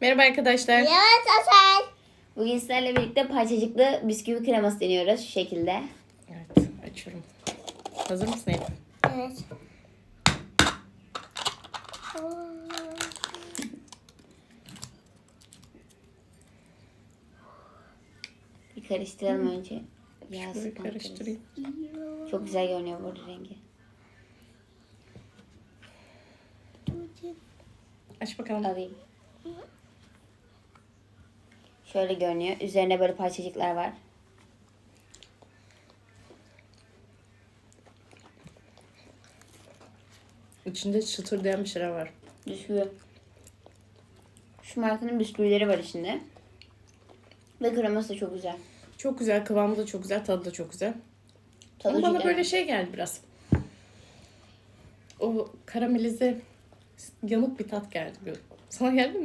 Merhaba arkadaşlar. Evet Asel. Bugün sizlerle birlikte parçacıklı bisküvi kreması deniyoruz şu şekilde. Evet açıyorum. Hazır mısın Elif? Evet. Bir karıştıralım önce. Şöyle karıştırayım. Çok güzel görünüyor burada rengi. Aç bakalım. Alayım. Şöyle görünüyor. Üzerinde böyle parçacıklar var. İçinde çıtırdayan bir şeyler var. Bisküvi. Şu markanın bisküvileri var içinde. Ve kreması da çok güzel. Çok güzel. Kıvamı da çok güzel. Tadı da çok güzel. Tadı Ama bana güzel. böyle şey geldi biraz. O karamelize yanık bir tat geldi. Sana geldi mi?